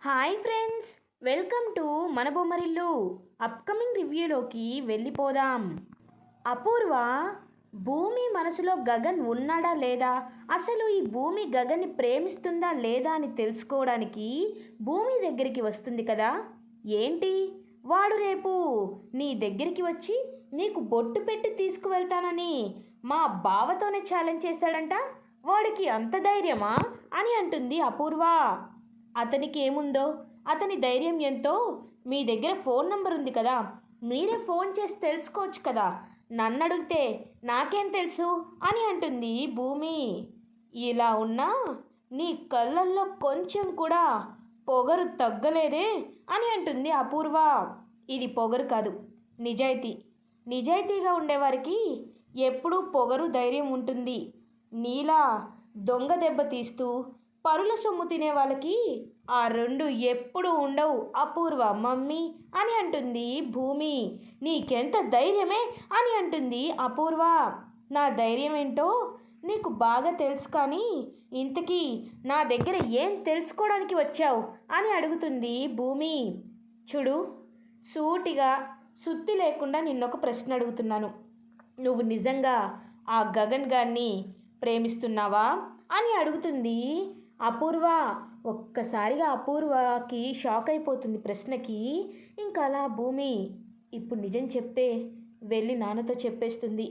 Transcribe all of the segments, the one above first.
Hi friends welcome to మన Bommarillu. Upcoming రివ్యూలోకి వెళ్ళిపోదాం. అపూర్వ భూమి మనసులో గగన్ ఉన్నాడా లేదా? అసలు ఈ భూమి గగన్ని ప్రేమిస్తుందా లేదా అని తెలుసుకోవడానికి భూమి దగ్గరికి వస్తుంది కదా? ఏంటి? వాడు రేపు నీ దగ్గరికి వచ్చి నీకు బొట్టు పెట్టి తీసుకువెళ్తానని మా బావతోనే ఛాలెంజ్ చేశాడంట? వాడికి అంత ధైర్యమా? అని అంటుంది అపూర్వ. అతనికి ఏముందో అతని ధైర్యం ఎంతో. మీ దగ్గర ఫోన్ నంబర్ ఉంది కదా మీరే ఫోన్ చేసి తెలుసుకోవచ్చు కదా. నన్ను అడిగితే నాకేం తెలుసు అని అంటుంది భూమి. ఇలా ఉన్నా నీ కళ్ళల్లో కొంచెం కూడా పొగరు తగ్గలేదే అని అంటుంది అపూర్వ. ఇది పొగరు కాదు నిజాయితీ. నిజాయితీగా ఉండేవారికి ఎప్పుడూ పొగరు ధైర్యం ఉంటుంది. నీలా దొంగ దెబ్బ తీస్తూ పరుల సొమ్ము తినే వాళ్ళకి ఆ రెండు ఎప్పుడు ఉండవు. అపూర్వ మమ్మీ అని అంటుంది భూమి. నీకెంత ధైర్యమే అని అంటుంది అపూర్వ. నా ధైర్యం ఏంటో నీకు బాగా తెలుసు కానీ ఇంతకీ నా దగ్గర ఏం తెలుసుకోవడానికి వచ్చావు అని అడుగుతుంది భూమి. చూడు సూటిగా సుత్తి లేకుండా నిన్నొక ప్రశ్న అడుగుతున్నాను. నువ్వు నిజంగా ఆ గగన్ గారిని ప్రేమిస్తున్నావా అని అడుగుతుంది అపూర్వ ఒక్కసారిగా అపూర్వకి షాక్ అయిపోతుంది ప్రశ్నకి. ఇంకా అలా భూమి ఇప్పుడు నిజం చెప్తే వెళ్ళి నాన్నతో చెప్పేస్తుంది.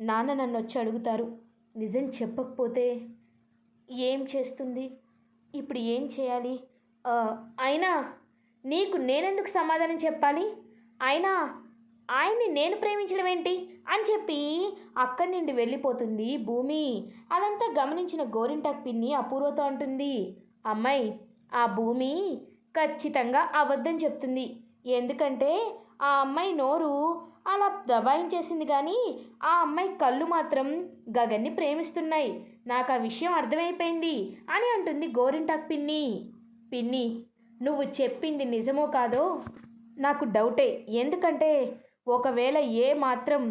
నాన్న నన్ను వచ్చి అడుగుతారు. నిజం చెప్పకపోతే ఏం చేస్తుంది? ఇప్పుడు ఏం చేయాలి? అయినా నీకు నేనెందుకు సమాధానం చెప్పాలి? అయినా ఆయన్ని నేను ప్రేమించడం ఏంటి? అని చెప్పి అక్కడి నుండి వెళ్ళిపోతుంది భూమి. అదంతా గమనించిన గోరింటాక్ పిన్ని అపూర్వతో అంటుంది అమ్మాయి ఆ భూమి ఖచ్చితంగా అబద్ధం చెప్తుంది. ఎందుకంటే ఆ అమ్మాయి నోరు అలా దబాయించేసింది కానీ ఆ అమ్మాయి కళ్ళు మాత్రం గగన్ని ప్రేమిస్తున్నాయి. నాకు ఆ విషయం అర్థమైపోయింది అని అంటుంది గోరింటాక్ పిన్ని. పిన్ని నువ్వు చెప్పింది నిజమో కాదో నాకు డౌటే. ఎందుకంటే ఒకవేళ ఏ మాత్రం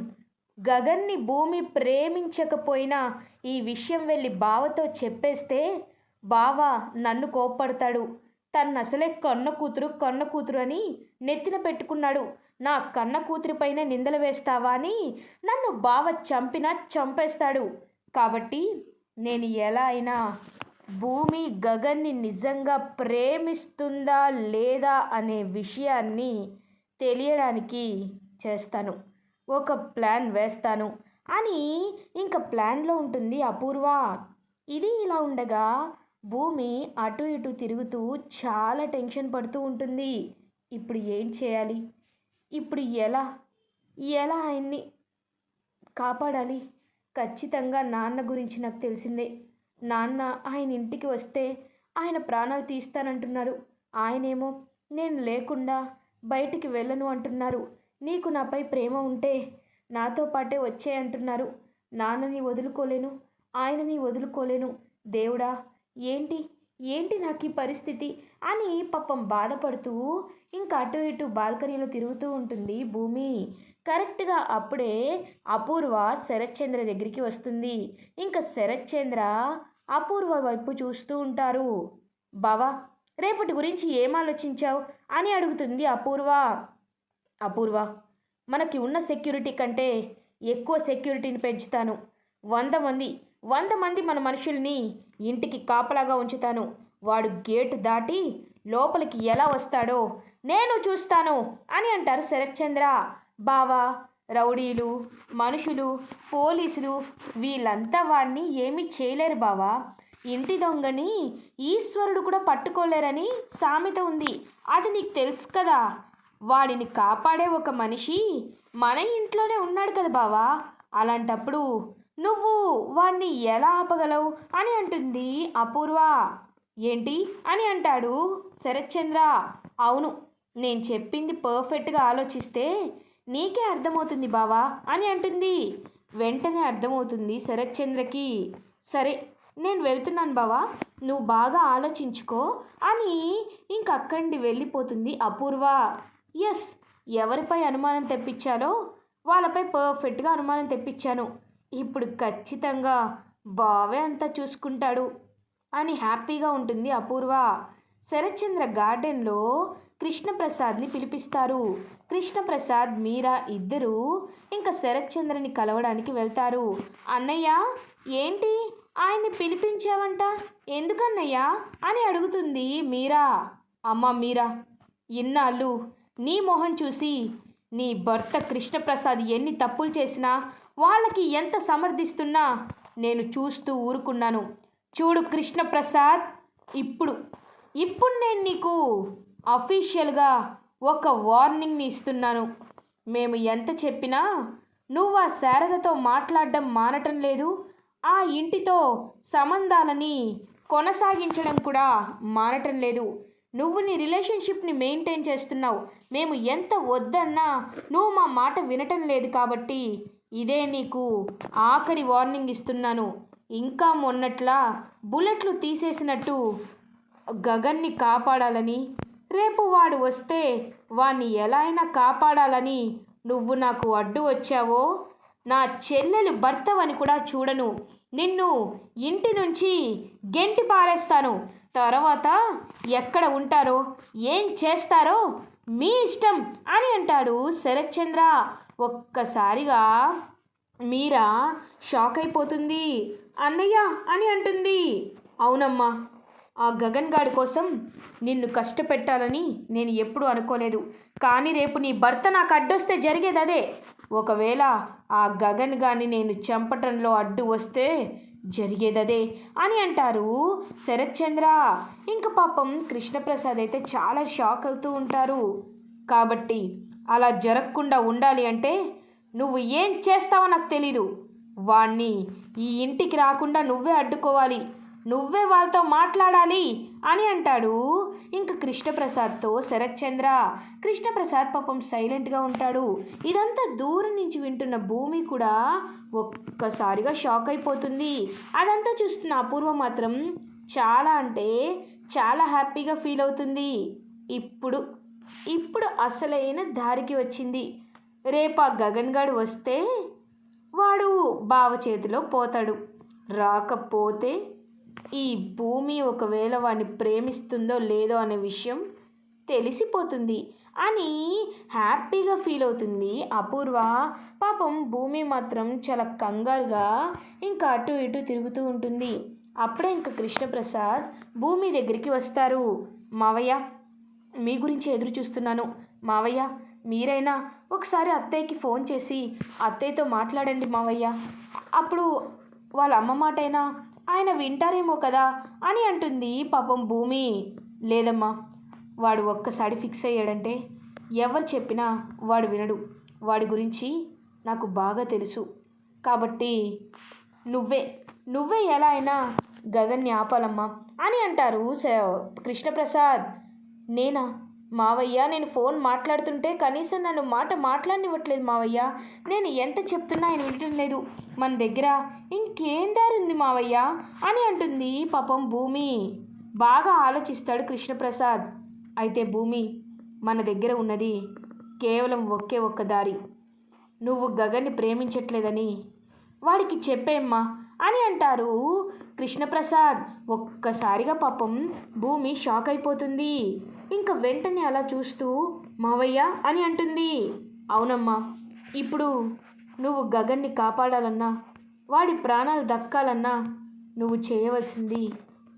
గగన్ని భూమి ప్రేమించకపోయినా ఈ విషయం వెళ్ళి బావతో చెప్పేస్తే బావ నన్ను కోప్పడతాడు. తను అసలే కన్న కూతురు కన్న కూతురు అని నెత్తిన పెట్టుకున్నాడు. నా కన్న కూతురిపైన నిందలు వేస్తావా అని నన్ను బావ చంపినా చంపేస్తాడు. కాబట్టి నేను ఎలా అయినా భూమి గగన్ని నిజంగా ప్రేమిస్తుందా లేదా అనే విషయాన్ని తెలియడానికి చేస్తాను. ఒక ప్లాన్ వేస్తాను. అని ఇంకా ప్లాన్లో ఉంటుంది అపూర్వ. ఇది ఇలా ఉండగా భూమి అటు ఇటు తిరుగుతూ చాలా టెన్షన్ పడుతూ ఉంటుంది. ఇప్పుడు ఏం చేయాలి? ఇప్పుడు ఎలా? ఎలా ఆయన్ని కాపాడాలి? ఖచ్చితంగా నాన్న గురించి నాకు తెలిసిందే. నాన్న ఆయన ఇంటికి వస్తే ఆయన ప్రాణాలు తీస్తానంటున్నారు. ఆయనేమో నేను లేకుండా బయటికి వెళ్ళను అంటున్నారు. నీకు నాపై ప్రేమ ఉంటే నాతో పాటే వచ్చే అంటున్నారు. నాన్నని వదులుకోలేను ఆయనని వదులుకోలేను. దేవుడా ఏంటి? ఏంటి నాకు ఈ పరిస్థితి? అని పాపం బాధపడుతూ ఇంకా అటు ఇటు బాల్కనీలో తిరుగుతూ ఉంటుంది భూమి. కరెక్ట్గా అప్పుడే అపూర్వ శరత్చంద్ర దగ్గరికి వస్తుంది. ఇంకా శరత్చంద్ర అపూర్వ వైపు చూస్తూ ఉంటారు. బావా రేపటి గురించి ఏం ఆలోచించావు? అని అడుగుతుంది అపూర్వ. అపూర్వ మనకి ఉన్న సెక్యూరిటీ కంటే ఎక్కువ సెక్యూరిటీని పెంచుతాను. వంద మంది వంద మంది మన మనుషుల్ని ఇంటికి కాపలాగా ఉంచుతాను. వాడు గేటు దాటి లోపలికి ఎలా వస్తాడో నేను చూస్తాను అని అంటారు శరత్చంద్ర. బావా రౌడీలు మనుషులు పోలీసులు వీళ్ళంతా వాడిని ఏమీ చేయలేరు బావా. ఇంటి దొంగని ఈశ్వరుడు కూడా పట్టుకోలేరని సామెత ఉంది. అది నీకు తెలుసు కదా. వాడిని కాపాడే ఒక మనిషి మన ఇంట్లోనే ఉన్నాడు కదా బావా. అలాంటప్పుడు నువ్వు వాణ్ణి ఎలా ఆపగలవు అని అంటుంది అపూర్వ. ఏంటి అని అంటాడు శరత్చంద్ర. అవును నేను చెప్పింది పర్ఫెక్ట్గా ఆలోచిస్తే నీకే అర్థమవుతుంది బావా అని అంటుంది. వెంటనే అర్థమవుతుంది శరత్చంద్రకి. సరే నేను వెళ్తున్నాను బావా నువ్వు బాగా ఆలోచించుకో అని ఇంకక్కడి వెళ్ళిపోతుంది అపూర్వ. ఎస్ ఎవరిపై అనుమానం తెప్పించాలో వాళ్ళపై పర్ఫెక్ట్గా అనుమానం తెప్పించాను. ఇప్పుడు ఖచ్చితంగా బావే అంతా చూసుకుంటాడు అని హ్యాపీగా ఉంటుంది అపూర్వ. శరత్చంద్ర గార్డెన్లో కృష్ణప్రసాద్ని పిలిపిస్తారు. కృష్ణప్రసాద్ మీరా ఇద్దరూ ఇంకా శరత్చంద్రని కలవడానికి వెళ్తారు. అన్నయ్య ఏంటి? ఆయన్ని పిలిపించావంట? ఎందుకన్నయ్యా? అని అడుగుతుంది మీరా. అమ్మ మీరా ఇన్నాళ్ళు నీ మొహం చూసి నీ భర్త కృష్ణప్రసాద్ ఎన్ని తప్పులు చేసినా వాళ్ళకి ఎంత సమర్థిస్తున్నా నేను చూస్తూ ఊరుకున్నాను. చూడు కృష్ణప్రసాద్ ఇప్పుడు ఇప్పుడు నేను నీకు అఫీషియల్గా ఒక వార్నింగ్ని ఇస్తున్నాను. మేము ఎంత చెప్పినా నువ్వు ఆ శారదతో మాట్లాడడం మానటం లేదు. ఆ ఇంటితో సంబంధాలని కొనసాగించడం కూడా మానటం లేదు. నువ్వు నీ రిలేషన్షిప్ని మెయింటైన్ చేస్తున్నావు. మేము ఎంత వద్దన్నా నువ్వు మా మాట వినటం లేదు కాబట్టి ఇదే నీకు ఆఖరి వార్నింగ్ ఇస్తున్నాను. ఇంకా మొన్నట్లా బుల్లెట్లు తీసేసినట్టు గగన్ని కాపాడాలని రేపు వాడు వస్తే వాణ్ణి ఎలా అయినా కాపాడాలని నువ్వు నాకు అడ్డు వచ్చావో నా చెల్లెలు భర్తవని కూడా చూడను. నిన్ను ఇంటి నుంచి గెంటి పారేస్తాను. తర్వాత ఎక్కడ ఉంటారో ఏం చేస్తారో మీ ఇష్టం అని అంటాడు శరత్చంద్ర. ఒక్కసారిగా మీరా షాక్ అయిపోతుంది. అన్నయ్య అని అంటుంది. అవునమ్మా ఆ గగన్ గాడి కోసం నిన్ను కష్టపెట్టాలని నేను ఎప్పుడూ అనుకోలేదు. కానీ రేపు నీ భర్త నాకు అడ్డొస్తే జరిగేది అదే ఒకవేళ ఆ గగన్ గాని నేను చంపటంలో అడ్డు వస్తే జరిగేదదే అని అంటారు. శరత్చంద్ర ఇంక పాపం కృష్ణప్రసాద్ అయితే చాలా షాక్ అవుతూ ఉంటారు. కాబట్టి అలా జరగకుండా ఉండాలి అంటే నువ్వు ఏం చేస్తావో నాకు తెలీదు. వాణ్ణి ఈ ఇంటికి రాకుండా నువ్వే అడ్డుకోవాలి. నువ్వే వాళ్ళతో మాట్లాడాలి అని అంటాడు. ఇంక కృష్ణప్రసాద్తో శరత్చంద్ర. కృష్ణప్రసాద్ పాపం సైలెంట్గా ఉంటాడు. ఇదంతా దూరం నుంచి వింటున్న భూమి కూడా ఒక్కసారిగా షాక్ అయిపోతుంది. అదంతా చూస్తున్న అపూర్వ మాత్రం చాలా అంటే చాలా హ్యాపీగా ఫీల్ అవుతుంది. ఇప్పుడు ఇప్పుడు అసలైన దారికి వచ్చింది. రేపు ఆ గగన్ గాడు వస్తే వాడు బావ చేతిలో పోతాడు. రాకపోతే ఈ భూమి ఒకవేళ వాడిని ప్రేమిస్తుందో లేదో అనే విషయం తెలిసిపోతుంది అని హ్యాపీగా ఫీల్ అవుతుంది అపూర్వ. పాపం భూమి మాత్రం చాలా కంగారుగా ఇంకా అటు ఇటు తిరుగుతూ ఉంటుంది. అప్పుడే ఇంకా కృష్ణప్రసాద్ భూమి దగ్గరికి వస్తారు. మావయ్య మీ గురించి ఎదురు చూస్తున్నాను. మావయ్య మీరైనా ఒకసారి అత్తయ్యకి ఫోన్ చేసి అత్తయ్యతో మాట్లాడండి మావయ్య. అప్పుడు వాళ్ళ అమ్మ మాటైనా ఆయన వింటారేమో కదా అని అంటుంది పాపం భూమి. లేదమ్మా వాడు ఒక్కసారి ఫిక్స్ అయ్యాడంటే ఎవరు చెప్పినా వాడు వినడు. వాడి గురించి నాకు బాగా తెలుసు. కాబట్టి నువ్వే నువ్వే ఎలా అయినా గగన్ని ఆపాలమ్మా అని అంటారు స- కృష్ణప్రసాద్. నేనా? మావయ్య నేను ఫోన్ మాట్లాడుతుంటే కనీసం నన్ను మాట మాట్లాడనివ్వట్లేదు మావయ్య. నేను ఎంత చెప్తున్నా ఆయన వినటం లేదు మన దగ్గర ఇంకేం దారి ఉంది మావయ్య? అని అంటుంది పాపం భూమి. బాగా ఆలోచిస్తాడు కృష్ణప్రసాద్. అయితే భూమి మన దగ్గర ఉన్నది కేవలం ఒకే ఒక్క దారి. నువ్వు గగన్ని ప్రేమించట్లేదని వాడికి చెప్పేమ్మా అని అంటారు కృష్ణప్రసాద్ ఒక్కసారిగా పాపం భూమి షాక్ అయిపోతుంది. ఇంకా వెంటనే అలా చూస్తూ మావయ్య అని అంటుంది. అవునమ్మా ఇప్పుడు నువ్వు గగన్ని కాపాడాలన్నా వాడి ప్రాణాలు దక్కాలన్నా నువ్వు చేయవలసింది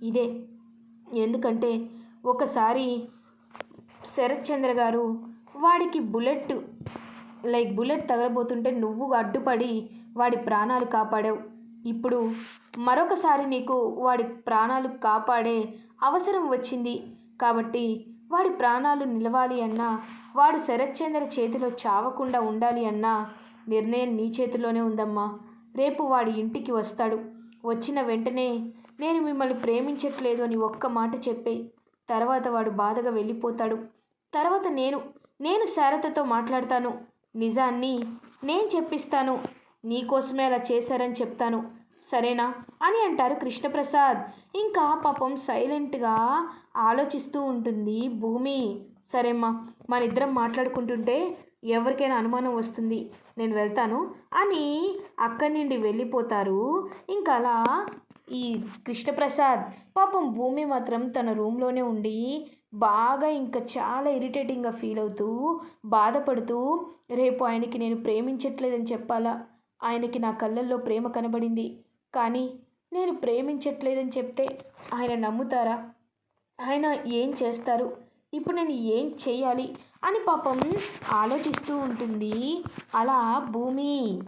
ఇదే. ఎందుకంటే ఒకసారి శరత్చంద్ర గారు వాడికి బుల్లెట్ లైక్ బుల్లెట్ తగలబోతుంటే నువ్వు అడ్డుపడి వాడి ప్రాణాలు కాపాడావు. ఇప్పుడు మరొకసారి నీకు వాడి ప్రాణాలు కాపాడే అవసరం వచ్చింది. కాబట్టి వాడి ప్రాణాలు నిలవాలి అన్నా వాడు శరత్చంద్ర చేతిలో చావకుండా ఉండాలి అన్నా నిర్ణయం నీ చేతిలోనే ఉందమ్మా. రేపు వాడి ఇంటికి వస్తాడు. వచ్చిన వెంటనే నేను మిమ్మల్ని ప్రేమించట్లేదు అని ఒక్క మాట చెప్పే. తర్వాత వాడు బాధగా వెళ్ళిపోతాడు. తర్వాత నేను నేను శారదతో మాట్లాడతాను. నిజాన్ని నేను చెప్పిస్తాను. నీకోసమే అలా చేశారని చెప్తాను. సరేనా? అని అంటారు కృష్ణప్రసాద్. ఇంకా పాపం సైలెంట్గా ఆలోచిస్తూ ఉంటుంది భూమి. సరేమ్మా మన ఇద్దరం మాట్లాడుకుంటుంటే ఎవరికైనా అనుమానం వస్తుంది. నేను వెళ్తాను అని అక్కడి నుండి వెళ్ళిపోతారు. ఇంకా అలా ఈ కృష్ణప్రసాద్ పాపం భూమి మాత్రం తన రూమ్లోనే ఉండి బాగా ఇంకా చాలా ఇరిటేటింగ్గా ఫీల్ అవుతూ బాధపడుతూ రేపు ఆయనకి నేను ప్రేమించట్లేదని చెప్పాలా? ఆయనకి నా కళ్ళల్లో ప్రేమ కనబడింది. కానీ నేను ప్రేమించట్లేదని చెప్తే ఆయన నమ్ముతారా? ఆయన ఏం చేస్తారు? ఇప్పుడు నేను ఏం చేయాలి? అని పాపం ఆలోచిస్తూ ఉంటుంది. అలా భూమి.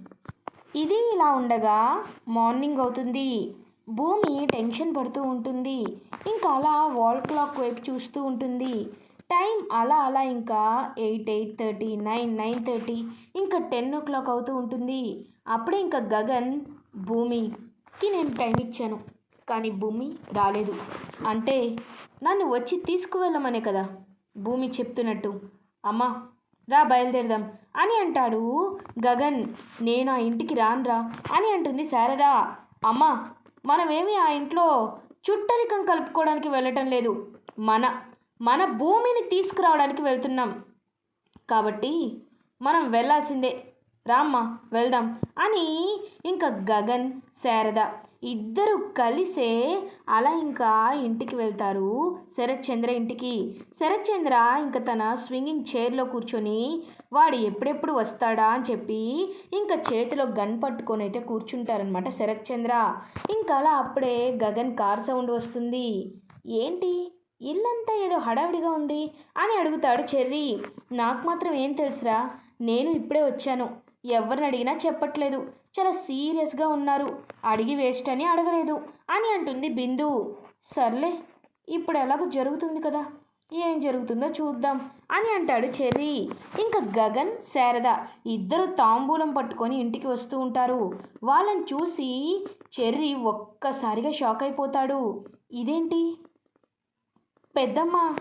ఇది ఇలా ఉండగా మార్నింగ్ అవుతుంది. భూమి టెన్షన్ పడుతూ ఉంటుంది. ఇంకా అలా వాల్ క్లాక్ వైపు చూస్తూ ఉంటుంది. టైం అలా అలా ఇంకా eight eight thirty nine nine thirty ఇంకా టెన్ ఓ క్లాక్ అవుతూ ఉంటుంది. అప్పుడే ఇంకా గగన్ భూమి కి నేను టైం ఇచ్చాను కానీ భూమి రాలేదు. అంటే నన్ను వచ్చి తీసుకువెళ్ళమనే కదా? భూమి చెప్తున్నట్టు. అమ్మా రా బయలుదేరదాం. అని అంటాడు గగన్. నేను ఆ ఇంటికి రానురా అని అంటుంది శారదా. అమ్మా మనమేమి ఆ ఇంట్లో చుట్టరికం కలుపుకోవడానికి వెళ్ళటం లేదు. మన మన భూమిని తీసుకురావడానికి వెళ్తున్నాం. కాబట్టి మనం వెళ్ళాల్సిందే. రామ్మా వెళ్దాం అని ఇంకా గగన్ శారద ఇద్దరు కలిసే అలా ఇంకా ఇంటికి వెళ్తారు. శరత్ చంద్ర ఇంటికి. శరత్ చంద్ర ఇంకా తన స్వింగింగ్ చైర్లో కూర్చొని వాడు ఎప్పుడెప్పుడు వస్తాడా? అని చెప్పి ఇంకా చేతిలో గన్ పట్టుకొని అయితే కూర్చుంటారనమాట శరత్ చంద్ర ఇంకా అలా అప్పుడే గగన్ కార్ సౌండ్ వస్తుంది. ఏంటి? ఇల్లంతా ఏదో హడావిడిగా ఉంది? అని అడుగుతాడు చెర్రీ. నాకు మాత్రం ఏం తెలుసురా? నేను ఇప్పుడే వచ్చాను. ఎవరిని అడిగినా చెప్పట్లేదు. చాలా సీరియస్గా ఉన్నారు. అడిగి వేస్ట్ అని అడగలేదు. అని అంటుంది బిందు. సర్లే ఇప్పుడు ఎలాగో జరుగుతుంది కదా. ఏం జరుగుతుందో చూద్దాం అని అంటాడు చెర్రీ. ఇంకా గగన్ శారద ఇద్దరు తాంబూలం పట్టుకొని ఇంటికి వస్తూ ఉంటారు. వాళ్ళని చూసి చెర్రీ ఒక్కసారిగా షాక్ అయిపోతాడు. ఇదేంటి? పెద్దమ్మ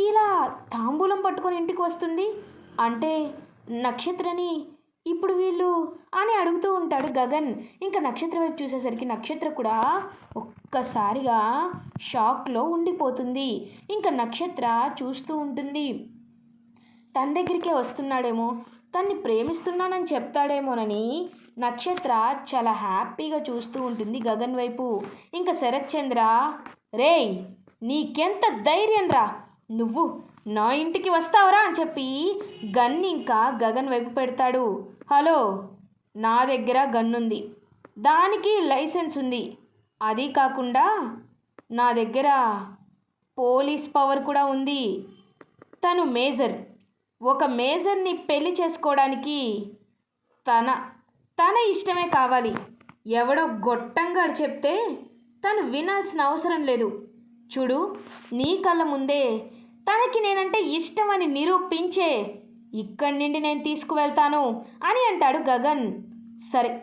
ఇలా తాంబూలం పట్టుకొని ఇంటికి వస్తుంది? అంటే నక్షత్రని ఇప్పుడు వీళ్ళు అని అడుగుతూ ఉంటాడు గగన్. ఇంకా నక్షత్ర వైపు చూసేసరికి నక్షత్ర కూడా ఒక్కసారిగా షాక్లో ఉండిపోతుంది. ఇంకా నక్షత్ర చూస్తూ ఉంటుంది. తన దగ్గరికే వస్తున్నాడేమో తన్ని ప్రేమిస్తున్నానని చెప్తాడేమోనని నక్షత్ర చాలా హ్యాపీగా చూస్తూ ఉంటుంది గగన్ వైపు. ఇంకా శరత్ చంద్ర రేయ్ నీకెంత ధైర్యం రా నువ్వు నా ఇంటికి వస్తావరా అని చెప్పి గన్ ఇంకా గగన్ వైపు పెడతాడు. హలో నా దగ్గర గన్ ఉంది దానికి లైసెన్స్ ఉంది. అది కాకుండా నా దగ్గర పోలీస్ పవర్ కూడా ఉంది. తను మేజర్. ఒక మేజర్ని పెళ్ళి చేసుకోవడానికి తన తన ఇష్టమే కావాలి. ఎవడో గొట్టంగా చెప్తే తను వినాల్సిన అవసరం లేదు. చూడు నీ కళ్ళ ముందే తనకి నేనంటే ఇష్టం అని నిరూపించే ఇక్కడి నుండి నేను తీసుకువెళ్తాను అని అంటాడు గగన్. సరే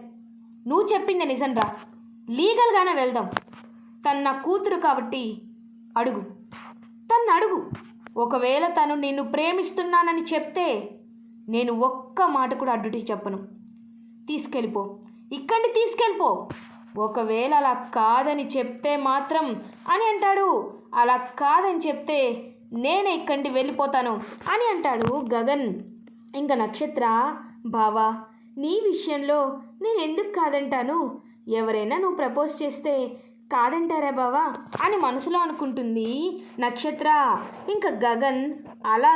నువ్వు చెప్పింది నిజంరా లీగల్గానే వెళ్దాం. తను నా కూతురు కాబట్టి అడుగు. తన్ను అడుగు. ఒకవేళ తను నిన్ను ప్రేమిస్తున్నానని చెప్తే నేను ఒక్క మాట కూడా అడ్డుటి చెప్పను. తీసుకెళ్ళిపో. ఇక్కడిని తీసుకెళ్ళిపో. ఒకవేళ అలా కాదని చెప్తే మాత్రం అని అంటాడు. అలా కాదని చెప్తే నేనే ఇక్కడి వెళ్ళిపోతాను అని అంటాడు గగన్. ఇంకా నక్షత్ర బావా నీ విషయంలో నేను ఎందుకు కాదంటాను? ఎవరైనా నువ్వు ప్రపోజ్ చేస్తే కాదంటారా బావా? అని మనసులో అనుకుంటుంది నక్షత్ర. ఇంకా గగన్ అలా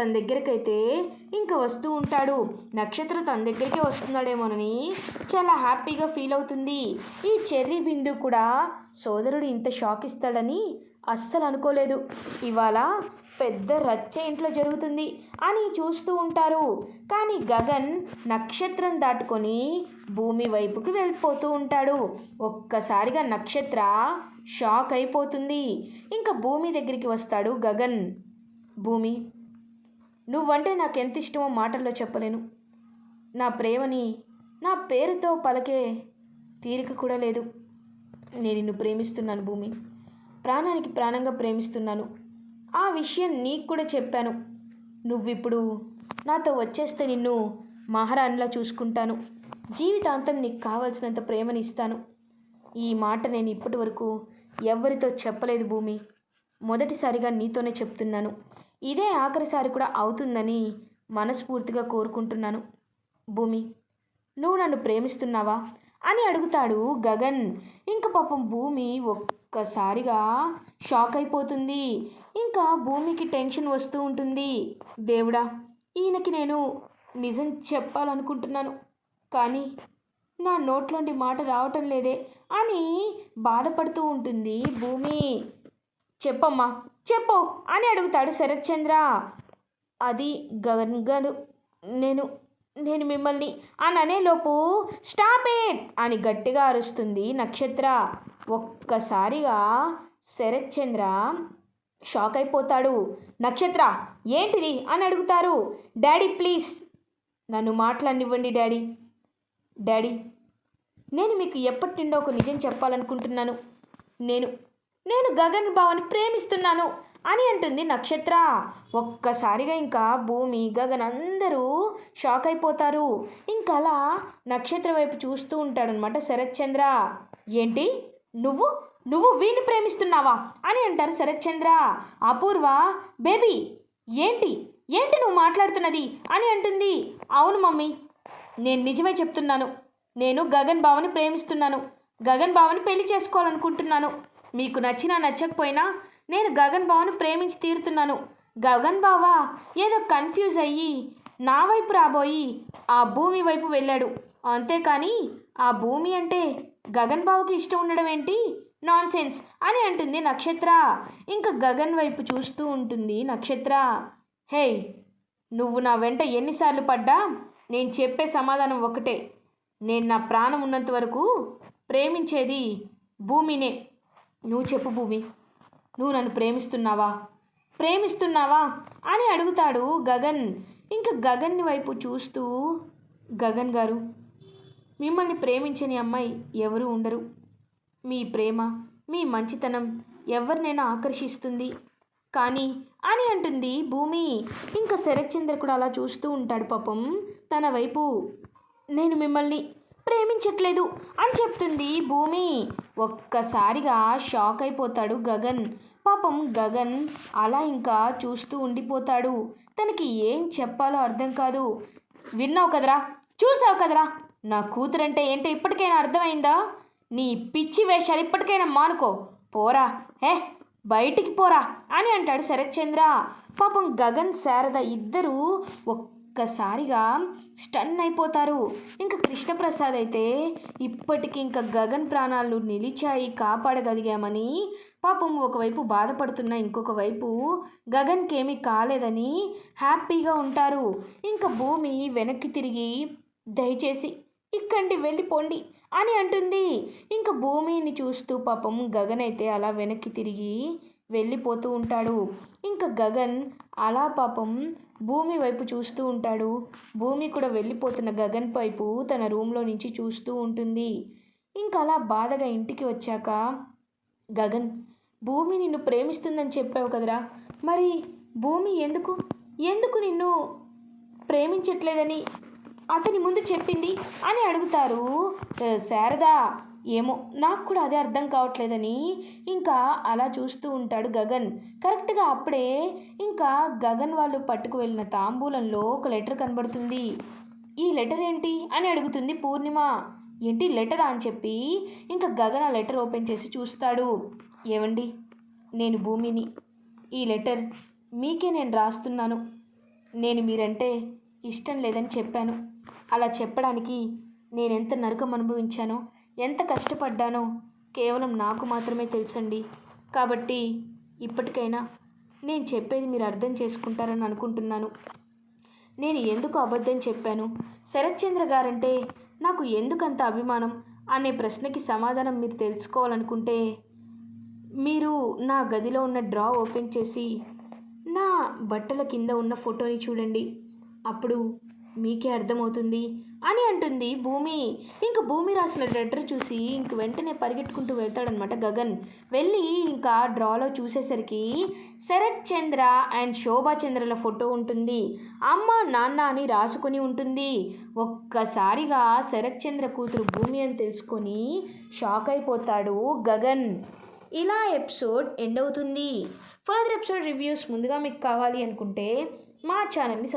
తన దగ్గరికైతే ఇంకా వస్తూ ఉంటాడు. నక్షత్ర తన దగ్గరికే వస్తున్నాడేమోనని చాలా హ్యాపీగా ఫీల్ అవుతుంది. ఈ చెర్రీ బిందు కూడా సోదరుడు ఇంత షాక్ ఇస్తాడని అస్సలు అనుకోలేదు. ఇవాళ పెద్ద రచ్చ ఇంట్లో జరుగుతుంది అని చూస్తూ ఉంటారు. కానీ గగన్ నక్షత్రం దాటుకొని భూమి వైపుకి వెళ్ళిపోతూ ఉంటాడు. ఒక్కసారిగా నక్షత్ర షాక్ అయిపోతుంది. ఇంకా భూమి దగ్గరికి వస్తాడు గగన్. భూమి నువ్వంటే నాకు ఎంత ఇష్టమో మాటల్లో చెప్పలేను. నా ప్రేమని నా పేరుతో పలకే తీరిక కూడా లేదు. నేను నిన్ను ప్రేమిస్తున్నాను భూమి. ప్రాణానికి ప్రాణంగా ప్రేమిస్తున్నాను. ఆ విషయం నీకు కూడా చెప్పాను. నువ్విప్పుడు నాతో వచ్చేస్తే నిన్ను మహారాణిలా చూసుకుంటాను. జీవితాంతం నీకు కావలసినంత ప్రేమని ఇస్తాను. ఈ మాట నేను ఇప్పటి వరకు ఎవరితో చెప్పలేదు భూమి. మొదటిసారిగా నీతోనే చెప్తున్నాను. ఇదే ఆఖరిసారి కూడా అవుతుందని మనస్ఫూర్తిగా కోరుకుంటున్నాను. భూమి నువ్వు నన్ను ప్రేమిస్తున్నావా? అని అడుగుతాడు గగన్. ఇంకా పాపం భూమి ఒక్కసారిగా షాక్ అయిపోతుంది. ఇంకా భూమికి టెన్షన్ వస్తూ ఉంటుంది. దేవుడా ఈయనకి నేను నిజం చెప్పాలనుకుంటున్నాను కానీ నా నోట్లోండి మాట రావటం లేదే అని బాధపడుతూ ఉంటుంది భూమి. చెప్పమ్మా చెప్పు అని అడుగుతాడు శరత్చంద్ర. అది గగన్ గారు నేను నేను మిమ్మల్ని అని అనేలోపు స్టాప్ ఇట్! అని గట్టిగా అరుస్తుంది నక్షత్ర. ఒక్కసారిగా శరత్చంద్ర షాక్ అయిపోతాడు. నక్షత్ర ఏంటిది? అని అడుగుతారు. డాడీ ప్లీజ్ నన్ను మాట్లాడినివ్వండి డాడీ. డాడీ నేను మీకు ఎప్పటి నుండో ఒక నిజం చెప్పాలనుకుంటున్నాను. నేను నేను గగన్ బావని ప్రేమిస్తున్నాను. అని అంటుంది నక్షత్ర. ఒక్కసారిగా ఇంకా భూమి గగన్ అందరూ షాక్ అయిపోతారు. ఇంకా అలా నక్షత్ర వైపు చూస్తూ ఉంటాడనమాట శరత్చంద్ర. ఏంటి? నువ్వు? నువ్వు వీడిని ప్రేమిస్తున్నావా? అని అంటారు శరత్చంద్ర. అపూర్వ బేబీ ఏంటి? ఏంటి నువ్వు మాట్లాడుతున్నది? అని అంటుంది. అవును మమ్మీ నేను నిజమే చెప్తున్నాను. నేను గగన్ బావని ప్రేమిస్తున్నాను. గగన్ బావని పెళ్ళి చేసుకోవాలనుకుంటున్నాను. మీకు నచ్చినా నచ్చకపోయినా నేను గగన్ బావని ప్రేమించి తీరుతున్నాను. గగన్ బావ ఏదో కన్ఫ్యూజ్ అయ్యి నా వైపు రాబోయి ఆ భూమి వైపు వెళ్ళాడు. అంతేకాని ఆ భూమి అంటే గగన్ బావకి ఇష్టం ఉండడం ఏంటి? నాన్ సెన్స్ అని అంటుంది నక్షత్ర. ఇంకా గగన్ వైపు చూస్తూ ఉంటుంది నక్షత్ర. హే నువ్వు నా వెంట ఎన్నిసార్లు పడ్డా? నేను చెప్పే సమాధానం ఒకటే. నేను నా ప్రాణం ఉన్నంత వరకు ప్రేమించేది భూమినే. నువ్వు చెప్పు భూమి. నువ్వు నన్ను ప్రేమిస్తున్నావా? ప్రేమిస్తున్నావా? అని అడుగుతాడు గగన్. ఇంకా గగన్ని వైపు చూస్తూ గగన్ గారు మిమ్మల్ని ప్రేమించని అమ్మాయి ఎవరు ఉండరు. మీ ప్రేమ మీ మంచితనం ఎవరినైనా ఆకర్షిస్తుంది. కానీ అని అంటుంది భూమి. ఇంకా శరత్చంద్ర కూడా అలా చూస్తూ ఉంటాడు పాపం. తన వైపు నేను మిమ్మల్ని ప్రేమించట్లేదు అని చెప్తుంది భూమి. ఒక్కసారిగా షాక్ అయిపోతాడు గగన్. పాపం గగన్ అలా ఇంకా చూస్తూ ఉండిపోతాడు. తనకి ఏం చెప్పాలో అర్థం కాదు. విన్నావు కదరా? చూసావు కదరా? నా కూతురంటే ఏంటో ఇప్పటికైనా అర్థమైందా? నీ పిచ్చి వేషాలు ఇప్పటికైనా మానుకో. పోరా హే బయటికి పోరా అని అంటాడు శరత్చంద్ర. పాపం గగన్ శారద ఇద్దరూ ఒక్కసారిగా స్టన్ అయిపోతారు. ఇంకా కృష్ణప్రసాద్ అయితే ఇప్పటికి ఇంకా గగన్ ప్రాణాలు నిలిచాయి కాపాడగలిగామని పాపం ఒకవైపు బాధపడుతున్న ఇంకొక వైపు గగన్కి కాలేదని హ్యాపీగా ఉంటారు. ఇంకా భూమి వెనక్కి తిరిగి దయచేసి ఇక్కడి వెళ్ళిపోండి అని అంటుంది. ఇంకా భూమిని చూస్తూ పాపం గగన్ అయితే అలా వెనక్కి తిరిగి వెళ్ళిపోతూ ఉంటాడు. ఇంకా గగన్ అలా పాపం భూమి వైపు చూస్తూ ఉంటాడు. భూమి కూడా వెళ్ళిపోతున్న గగన్ వైపు తన రూమ్లో నుంచి చూస్తూ ఉంటుంది. ఇంకా అలా బాధగా ఇంటికి వచ్చాక గగన్ భూమి నిన్ను ప్రేమిస్తుందని చెప్పావు కదరా. మరి భూమి ఎందుకు? ఎందుకు నిన్ను ప్రేమించట్లేదని అతని ముందు చెప్పింది అని అడుగుతారు. శారదా ఏమో నాకు కూడా అదే అర్థం కావట్లేదని ఇంకా అలా చూస్తూ ఉంటాడు గగన్. కరెక్ట్గా అప్పుడే ఇంకా గగన్ వాళ్ళు పట్టుకు వెళ్ళిన తాంబూలంలో ఒక లెటర్ కనబడుతుంది. ఈ లెటర్ ఏంటి? అని అడుగుతుంది పూర్ణిమ. ఏంటి లెటరా? అని చెప్పి ఇంకా గగన్ ఆ లెటర్ ఓపెన్ చేసి చూస్తాడు. ఏమండి నేను భూమిని ఈ లెటర్ మీకే నేను రాస్తున్నాను. నేను మీరంటే ఇష్టం లేదని చెప్పాను. అలా చెప్పడానికి నేను ఎంత నరకం అనుభవించానో ఎంత కష్టపడ్డానో కేవలం నాకు మాత్రమే తెలుసండి. కాబట్టి ఇప్పటికైనా నేను చెప్పేది మీరు అర్థం చేసుకుంటారని అనుకుంటున్నాను. నేను ఎందుకు అబద్ధం చెప్పాను? శరత్చంద్ర గారంటే నాకు ఎందుకంత అభిమానం? అనే ప్రశ్నకి సమాధానం మీరు తెలుసుకోవాలనుకుంటే మీరు నా గదిలో ఉన్న డ్రా ఓపెన్ చేసి నా బట్టల కింద ఉన్న ఫోటోని చూడండి. అప్పుడు మీకే అర్థమవుతుంది అని అంటుంది భూమి. ఇంక భూమి రాసిన లెటర్ చూసి ఇంక వెంటనే పరిగెట్టుకుంటూ వెళ్తాడనమాట గగన్. వెళ్ళి ఇంకా డ్రాలో చూసేసరికి శరత్ చంద్ర అండ్ శోభా చంద్రల ఫోటో ఉంటుంది. అమ్మ నాన్న అని రాసుకొని ఉంటుంది. ఒక్కసారిగా శరత్ చంద్ర కూతురు భూమి అని తెలుసుకొని షాక్ అయిపోతాడు గగన్. ఇలా ఎపిసోడ్ ఎండ్ అవుతుంది. ఫర్దర్ ఎపిసోడ్ రివ్యూస్ ముందుగా మీకు కావాలి అనుకుంటే మా ఛానల్ని